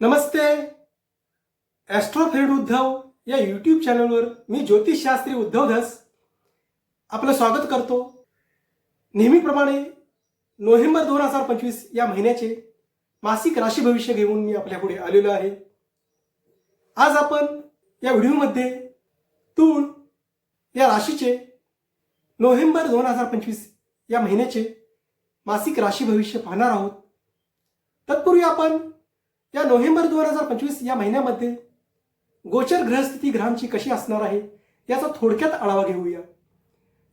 नमस्ते. ॲस्ट्रोफेड उद्धव या यूट्यूब चॅनलवर मी ज्योतिषशास्त्री उद्धव धस आपलं स्वागत करतो. नेहमीप्रमाणे नोव्हेंबर दोन हजार पंचवीस या महिन्याचे मासिक राशी भविष्य घेऊन मी आपल्यापुढे आलेलो आहे. आज आपण या व्हिडिओमध्ये तूळ या राशीचे नोव्हेंबर दोन हजार पंचवीस या महिन्याचे मासिक राशी भविष्य पाहणार आहोत. तत्पूर्वी आपण या नोव्हेंबर दोन हजार पंचवीस या महिन्यामध्ये गोचर ग्रहस्थिती ग्रहांची कशी असणार आहे याचा थोडक्यात आढावा घेऊया.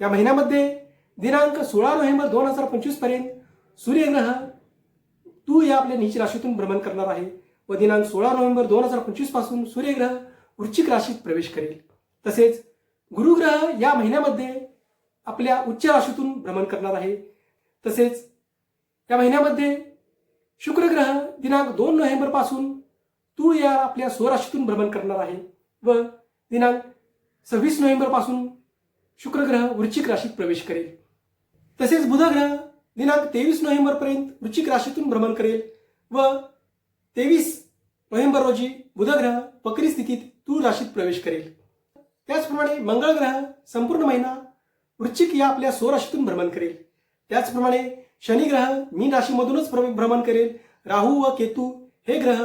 या महिन्यामध्ये दिनांक सोळा नोव्हेंबर दोन हजार पंचवीसपर्यंत सूर्यग्रह तू या आपल्या नीच राशीतून भ्रमण करणार आहे व दिनांक सोळा नोव्हेंबर दोन हजार पंचवीसपासून सूर्यग्रह वृश्चिक राशीत प्रवेश करेल. तसेच गुरुग्रह या महिन्यामध्ये आपल्या उच्च राशीतून भ्रमण करणार आहे. तसेच या महिन्यामध्ये शुक्रग्रह दिनांक दोन नोव्हेंबरपासून तूळ या आपल्या स्वराशीतून भ्रमण करणार आहे व दिनांक सव्वीस नोव्हेंबरपासून शुक्रग्रह वृश्चिक राशीत प्रवेश करेल. तसेच बुधग्रह दिनांक तेवीस नोव्हेंबर पर्यंत वृश्चिक राशीतून भ्रमण करेल व तेवीस नोव्हेंबर रोजी बुधग्रह वक्री पकरी स्थितीत तूळ राशीत प्रवेश करेल. त्याचप्रमाणे मंगळ ग्रह संपूर्ण महिना वृश्चिक या आपल्या स्वराशीतून भ्रमण करेल. त्याचप्रमाणे शनी ग्रह मीन राशीमधूनच भ्रमण करेल. राहू व केतू हे ग्रह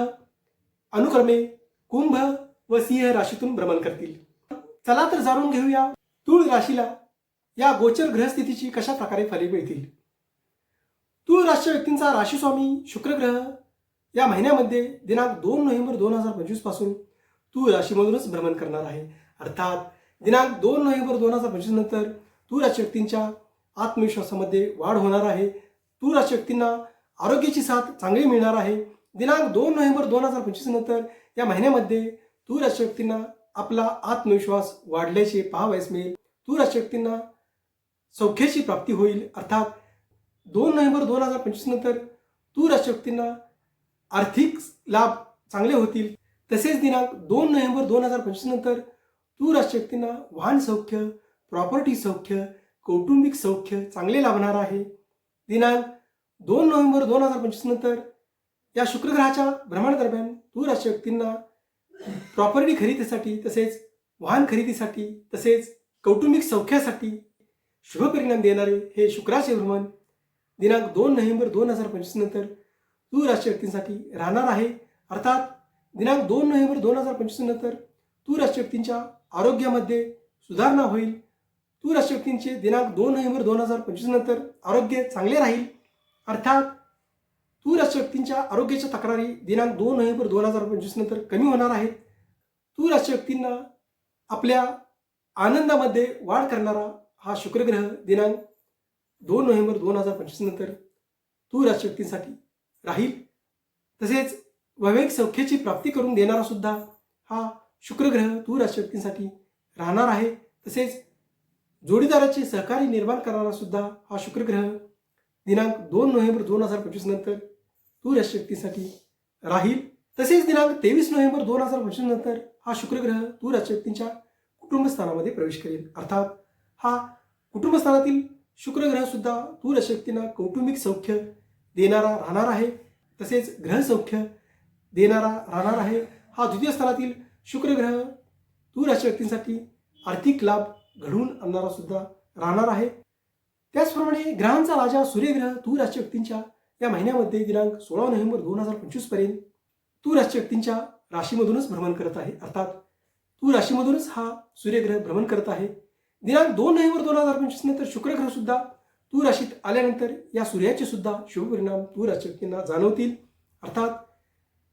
अनुक्रमे कुंभ व सिंह राशीतून भ्रमण करतील. चला तर जाणून घेऊया तूळ राशीला या गोचर ग्रहस्थितीची कशा प्रकारे फले मिळतील. तूळ राशीच्या व्यक्तींचा राशीस्वामी शुक्रग्रह या महिन्यामध्ये दिनांक दोन नोव्हेंबर दोन हजार पंचवीसपासून तूळ राशीमधूनच भ्रमण करणार आहे. अर्थात दिनांक दोन नोव्हेंबर दोन हजार पंचवीस नंतर तूळ राशी व्यक्तींच्या आत्मविश्वासामध्ये वाढ होणार आहे. तूळ राशी व्यक्तींना आरोग्याची साथ चांगली मिळणार आहे. दिनांक दोन नोव्हेंबर दोन हजार पंचवीस नंतर या महिन्यामध्ये तूर राशी व्यक्तींना आपला आत्मविश्वास वाढल्याचे पाहावयास मिळेल. तूळ राशी व्यक्तींना सौख्याची प्राप्ती होईल. अर्थात दोन नोव्हेंबर दोन हजार पंचवीस नंतर तूळ राशी व्यक्तींना आर्थिक लाभ चांगले होतील. तसेच दिनांक दोन नोव्हेंबर दोन हजार पंचवीस नंतर तूळ राशी व्यक्तींना वाहन सौख्य प्रॉपर्टी सौख्य कौटुंबिक सौख्य चांगले लाभणार आहे. दिनांक दोन नोव्हेंबर दोन हजार पंचवीस नंतर या शुक्रग्रहाच्या भ्रमणादरम्यान तूळ व्यक्तींना प्रॉपर्टी खरेदीसाठी तसेच वाहन खरेदीसाठी तसेच कौटुंबिक सौख्यासाठी शुभ परिणाम देणारे हे शुक्राचे भ्रमण दिनांक दोन नोव्हेंबर दोन हजार पंचवीस नंतर तूळ व्यक्तींसाठी राहणार आहे. अर्थात दिनांक दोन नोव्हेंबर दोन हजार पंचवीस नंतर तूळ व्यक्तींच्या आरोग्यामध्ये सुधारणा होईल. तूळ राशी व्यक्तींचे दिनांक दोन नोव्हेंबर दोन हजार पंचवीस नंतर आरोग्य चांगले राहील. अर्थात तूर राशी व्यक्तींच्या आरोग्याच्या तक्रारी दिनांक दोन नोव्हेंबर दोन हजार पंचवीस नंतर कमी होणार आहेत. तूर राशी व्यक्तींना आपल्या आनंदामध्ये वाढ करणारा हा शुक्रग्रह दिनांक दोन नोव्हेंबर दोन हजार पंचवीस नंतर तूळ राशी व्यक्तींसाठी राहील. तसेच वैवाहिक सौख्याची प्राप्ती करून देणारा सुद्धा हा शुक्रग्रह तूळ राशी व्यक्तींसाठी राहणार आहे. तसेच जोडीदाराचे सहकार्य निर्माण करणारा सुद्धा हा शुक्रग्रह. दिनांक दोन नोव्हेंबर दोन हजार पंचवीस नंतर तूळ राहील. तसेच दिनांक तेवीस नोव्हेंबर दोन हजार पंचवीस नंतर हा शुक्रग्रह तूळ राशी कुटुंबस्थानामध्ये प्रवेश करेल. अर्थात हा कुटुंबस्थानातील शुक्रग्रह सुद्धा तूळ कौटुंबिक सौख्य देणारा राहणार आहे. तसेच ग्रहसौख्य देणारा राहणार आहे. हा द्वितीय स्थानातील शुक्रग्रह तूळ राशी व्यक्तींसाठी आर्थिक लाभ घडवून आणणारा सुद्धा राहणार आहे. त्याचप्रमाणे ग्रहांचा राजा सूर्यग्रह तू राशी व्यक्तींच्या या महिन्यामध्ये दिनांक सोळा नोव्हेंबर दोन हजार पंचवीसपर्यंत तू राशी व्यक्तींच्या राशीमधूनच भ्रमण करत आहे. अर्थात तू राशीमधूनच हा सूर्यग्रह भ्रमण करत आहे. दिनांक दोन नोव्हेंबर दोन हजार पंचवीस नंतर शुक्रग्रह सुद्धा तू राशीत आल्यानंतर या सूर्याचे सुद्धा शुभपरिणाम तूर तू राशी व्यक्तींना जाणवतील. अर्थात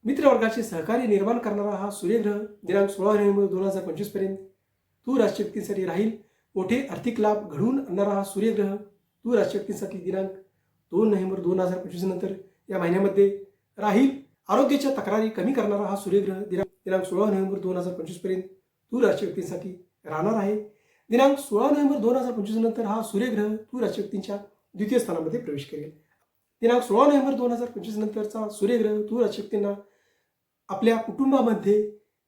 मित्रवर्गाचे सहकार्य निर्माण करणारा हा सूर्यग्रह दिनांक सोळा नोव्हेंबर दोन हजार पंचवीसपर्यंत तू राशी राहील. मोठे आर्थिक लाभ घडवून आणणारा हा सूर्यग्रह तू राशी दिनांक दोन नोव्हेंबर दोन हजार पंचवीस नंतर या महिन्यामध्ये राहील. आरोग्याच्या तक्रारी कमी करणारा हा सूर्यग्रह दिनांक दिनांक सोळा नोव्हेंबर दोन हजार पंचवीसपर्यंत तू राशी राहणार आहे. दिनांक सोळा नोव्हेंबर दोन हजार पंचवीस नंतर हा सूर्यग्रह तू राशी द्वितीय स्थानामध्ये प्रवेश करेल. दिनांक सोळा नोव्हेंबर दोन हजार पंचवीस नंतरचा सूर्यग्रह तू राजशक्तींना आपल्या कुटुंबामध्ये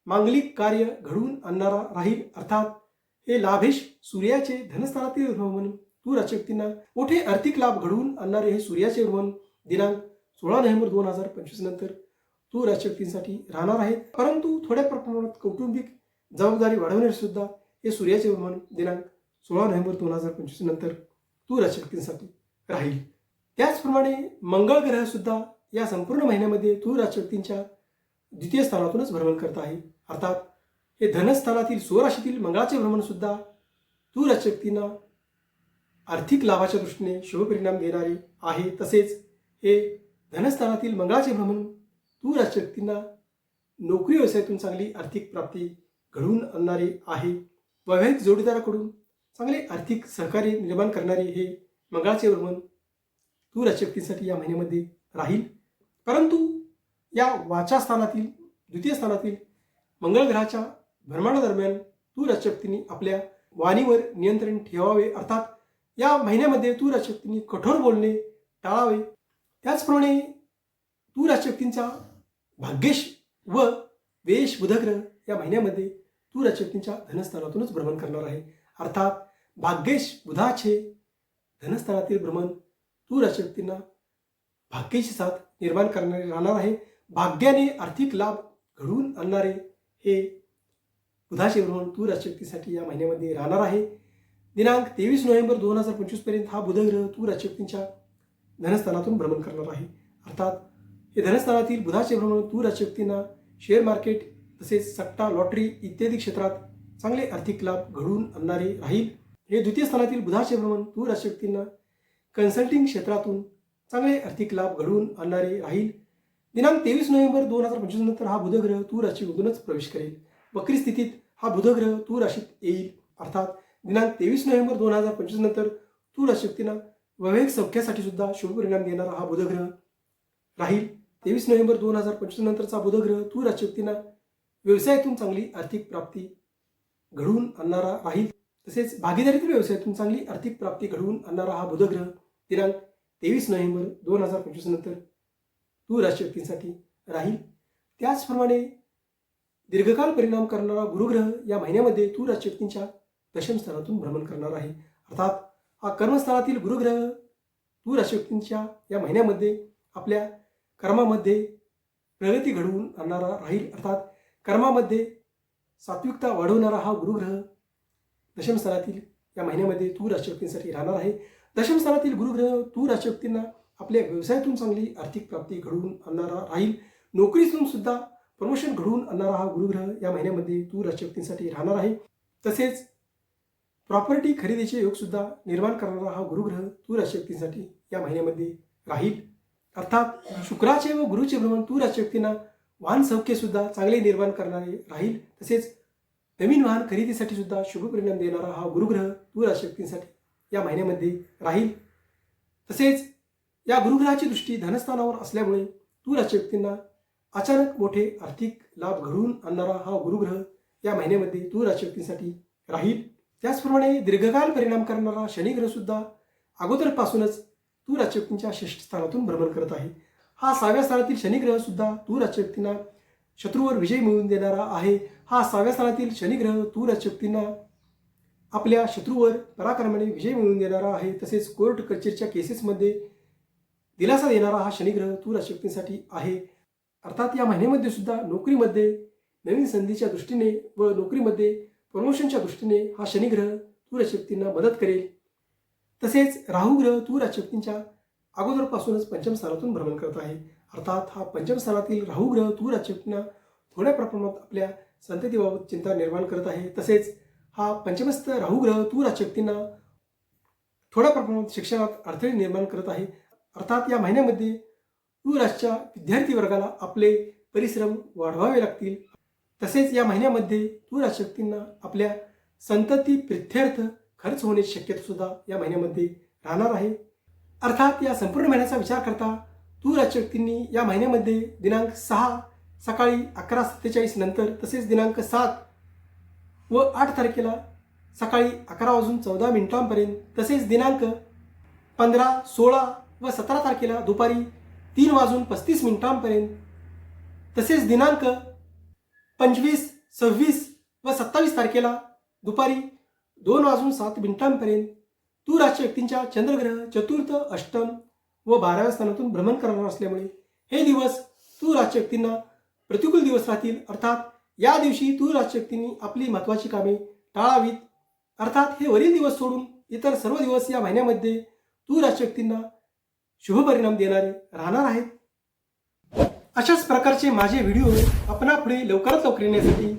मांगलिक कार्य घडवून आणणारा राहील अर्थात हे लाभेश सूर्याचे धनस्थानातील भ्रमण तू राशी मोठे आर्थिक लाभ घडवून आणणारे हे सूर्याचे भ्रमण दिनांक सोळा नोव्हेंबर दोन हजार पंचवीस नंतर तू राजशक्तींसाठी राहणार आहेत परंतु थोड्या प्रमाणात कौटुंबिक जबाबदारी वाढवण्यास सुद्धा हे सूर्याचे भ्रमण दिनांक सोळा नोव्हेंबर दोन हजार पंचवीस नंतर तू राजकीय राहील. त्याचप्रमाणे मंगळ ग्रह सुद्धा या संपूर्ण महिन्यामध्ये तू राजशक्तींच्या द्वितीय स्थानातूनच भ्रमण करत आहे. अर्थात हे धनस्थानातील स्वराशीतील मंगळाचे भ्रमण सुद्धा तू व्यक्तींना आर्थिक लाभाच्या दृष्टीने शुभपरिणाम देणारे आहे. तसेच हे धनस्थानातील मंगळाचे भ्रमण तू व्यक्तींना नोकरी व्यवसायातून चांगली आर्थिक प्राप्ती घडवून आणणारे आहे. वैवाहिक जोडीदाराकडून चांगले आर्थिक सहकार्य निर्माण करणारे हे मंगळाचे भ्रमण तू व्यक्तींसाठी या महिन्यामध्ये राहील. परंतु या वाचास्थानातील द्वितीय स्थानातील मंगळ ग्रहाच्या भ्रमणादरम्यान तूरशक्तीने आपल्या वाणीवर नियंत्रण ठेवावे अर्थात या महिन्यामध्ये तूरशक्तीने कठोर बोलणे टाळावे. त्याचप्रमाणे तूरशक्तींचा भाग्येश व वेश बुधग्रह या महिन्यामध्ये तूरशक्तींच्या धनस्थानातूनच भ्रमण करणार आहे. अर्थात भाग्येश बुधाचे धनस्थानातील भ्रमण तूरशक्तींना भाग्येशी भाग्याची साथ निर्माण करणारे राहणार आहे. भाग्याने आर्थिक लाभ घडवून आणणारे हे बुधाचे भ्रमण तूर राजकीय या महिन्यामध्ये राहणार आहे. दिनांक तेवीस नोव्हेंबर दोन हजार पंचवीसपर्यंत हा बुधग्रह तूर अशक्तींच्या धनस्थानातून भ्रमण करणार आहे. अर्थात हे धनस्थानातील बुधाचे भ्रमण तूर अशक्तींना शेअर मार्केट तसेच सट्टा लॉटरी इत्यादी क्षेत्रात चांगले आर्थिक लाभ घडवून आणणारे राहील. हे द्वितीय स्थानातील बुधाचे भ्रमण तूर अशक्तींना कन्सल्टिंग क्षेत्रातून चांगले आर्थिक लाभ घडवून आणणारे राहील. दिनांक तेवीस नोव्हेंबर दोन हजार पंचवीस नंतर हा बुधग्रह तू राशी उगूनच प्रवेश करेल. वक्री स्थितीत हा बुधग्रह तू राशीत येईल. अर्थात दिनांक तेवीस नोव्हेंबर दोन हजार पंचवीस नंतर तू राशी व्यक्तींना वैवाहिक सौख्यासाठी सुद्धा शुभ परिणाम देणारा हा बुधग्रह राहील. तेवीस नोव्हेंबर दोन हजार पंचवीस नंतरचा बुधग्रह तू राशी व्यक्तींना व्यवसायातून चांगली आर्थिक प्राप्ती घडवून आणणारा राहील. तसेच भागीदारीतील व्यवसायातून चांगली आर्थिक प्राप्ती घडवून आणणारा हा बुधग्रह दिनांक तेवीस नोव्हेंबर दोन हजार पंचवीस नंतर तू राशी राहील. त्याचप्रमाणे दीर्घकाल परिणाम करणारा गुरुग्रह या महिन्यामध्ये तू राशी दशमस्थानातून दशम भ्रमण करणार आहे. अर्थात हा कर्मस्थानातील गुरुग्रह तू राशी या महिन्यामध्ये आपल्या कर्मामध्ये प्रगती घडवून आणणारा राहील. अर्थात कर्मामध्ये सात्विकता वाढवणारा हा गुरुग्रह दशमस्थानातील या महिन्यामध्ये तू राशी राहणार आहे. दशमस्थानातील गुरुग्रह तू राशी आपल्या व्यवसायातून चांगली आर्थिक प्राप्ती घडवून आणणारा राहील. नोकरीतून सुद्धा प्रमोशन घडवून आणणारा हा गुरुग्रह या महिन्यामध्ये तू राशी राहणार आहे. तसेच प्रॉपर्टी खरेदीचे योगसुद्धा निर्माण करणारा हा गुरुग्रह तू राशी या महिन्यामध्ये राहील. अर्थात शुक्राचे व गुरुचे भ्रमण तू राशी वाहन सौख्यसुद्धा चांगले निर्माण करणारे राहील. तसेच नवीन वाहन खरेदीसाठी सुद्धा शुभ परिणाम देणारा हा गुरुग्रह तू राशी या महिन्यामध्ये राहील. तसेच या गुरुग्रहाची दृष्टी धनस्थानावर असल्यामुळे तू राशी व्यक्तींना अचानक मोठे आर्थिक लाभ घडवून आणणारा हा गुरुग्रह या महिन्यामध्ये तू राशी व्यक्तींसाठी राहील. त्याचप्रमाणे दीर्घकाल परिणाम करणारा शनिग्रह सुद्धा अगोदरपासूनच तू राशी व्यक्तींच्या षष्ठ स्थानातून भ्रमण करत आहे. हा सहाव्या स्थानातील शनिग्रह सुद्धा तू राशी व्यक्तींना शत्रूवर विजय मिळवून देणारा आहे. हा सहाव्या स्थानातील शनिग्रह तू राशी व्यक्तींना आपल्या शत्रूवर पराक्रमाने विजय मिळवून देणारा आहे. तसेच कोर्ट कचेरीच्या केसेसमध्ये दिलासा देणारा हा शनिग्रह तूर राशी आहे. अर्थात या महिन्यामध्ये सुद्धा नोकरीमध्ये नवीन संधीच्या दृष्टीने व नोकरीमध्ये प्रमोशनच्या दृष्टीने हा शनिग्रह तूर राशी मदत करेल. तसेच राहुग्रह तूर राशी अगोदरपासूनच पंचम स्थानातून भ्रमण करत आहे. अर्थात हा पंचम स्थानातील राहुग्रह तू राशी थोड्या प्रमाणात आपल्या संततीबाबत चिंता निर्माण करत आहे. तसेच हा पंचमस्थ राहुग्रह तू राशी थोड्या प्रमाणात शिक्षणात अडथळे निर्माण करत आहे. अर्थात या महिन्यामध्ये तू विद्यार्थी वर्गाला आपले परिश्रम वाढवावे लागतील. तसेच या महिन्यामध्ये तू राशी आपल्या संतती प्रित्यर्थ खर्च होण्याची शक्यता सुद्धा या महिन्यामध्ये राहणार आहे. अर्थात या संपूर्ण महिन्याचा विचार करता तू राशी या महिन्यामध्ये दिनांक सहा सकाळी अकरा सत्तेचाळीस नंतर तसेच दिनांक सात व आठ तारखेला सकाळी अकरा वाजून चौदा मिनिटांपर्यंत तसेच दिनांक पंधरा सोळा व सतरा तारखेला दुपारी तीन वाजून पस्तीस मिनिटांपर्यंत तसेच दिनांक पंचवीस सव्वीस व सत्तावीस तारखेला दुपारी दोन वाजून सात मिनिटांपर्यंत तू राशी व्यक्तींच्या चंद्रग्रह चतुर्थ अष्टम व बाराव्या स्थानातून भ्रमण करणार असल्यामुळे हे दिवस तूळ राशी व्यक्तींना प्रतिकूल दिवस राहतील. अर्थात या दिवशी तूर राशी व्यक्तींनी आपली महत्त्वाची कामे टाळावीत. अर्थात हे वरील दिवस सोडून इतर सर्व दिवस या महिन्यामध्ये तूळ राशी व्यक्तींना शुभ परिणाम देणारे राहणार आहेत. अशाच प्रकारचे माझे व्हिडिओ आपणापुढे लवकरात लवकर येण्यासाठी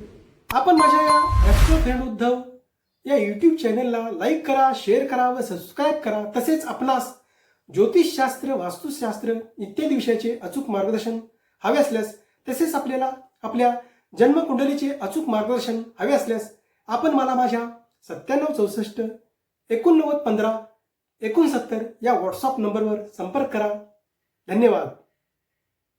आपण माझ्या या राष्ट्रीय फ्रेंड उद्धव या यूट्यूब चॅनलला लाईक करा शेअर करा व सबस्क्राईब करा. तसेच आपणास ज्योतिषशास्त्र वास्तुशास्त्र इत्यादी विषयाचे अचूक मार्गदर्शन हवे असल्यास तसेच आपल्याला आपल्या जन्मकुंडलीचे अचूक मार्गदर्शन हवे असल्यास आपण मला माझ्या सत्त्याण्णव चौसष्ट एकोणनव्वद पंधरा एकोणसत्तर या व्हॉट्सअप नंबरवर संपर्क करा. धन्यवाद.